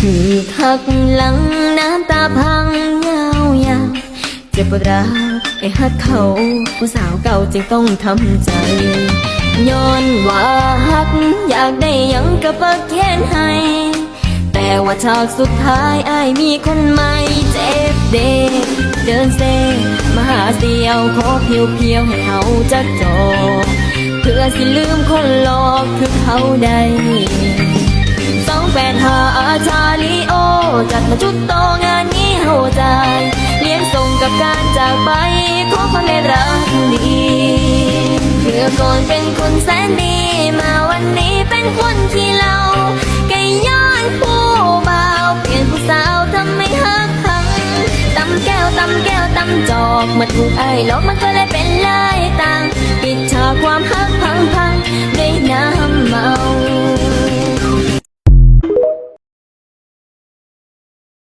ถือหักหลังน้ำตาพังยาวยาวเจ็บปวดร้าวไอ้ฮักเขาผู้สาวเก่าจึงต้องทำใจย้อนว่าฮักอยากได้ยังก็เปิดแค้นให้ แต่ว่าฉากสุดท้ายอายมีคนใหม่เจ็บเด็กเดินเซมาหาเสียวขอเพียวเพียวให้เขาจักจอเพื่อสิลืมคนหลอกคือเขาได้สองแปดหาอาชา จัดมาจุดโตงานนี้เฮาจายเลี้ยงส่งกับการจากไปขอความเมตรักดีเพื่อก่อนเป็นคนแสนดี มาวันนี้เป็นคนที่เราไก่ย้อนผู้เบาวเปลี่ยนผู้สาวทำไม่ฮักพังตำแก้วตำแก้วตำจอกมาถูกไอ้หลอกมันก็เลยเป็นลาย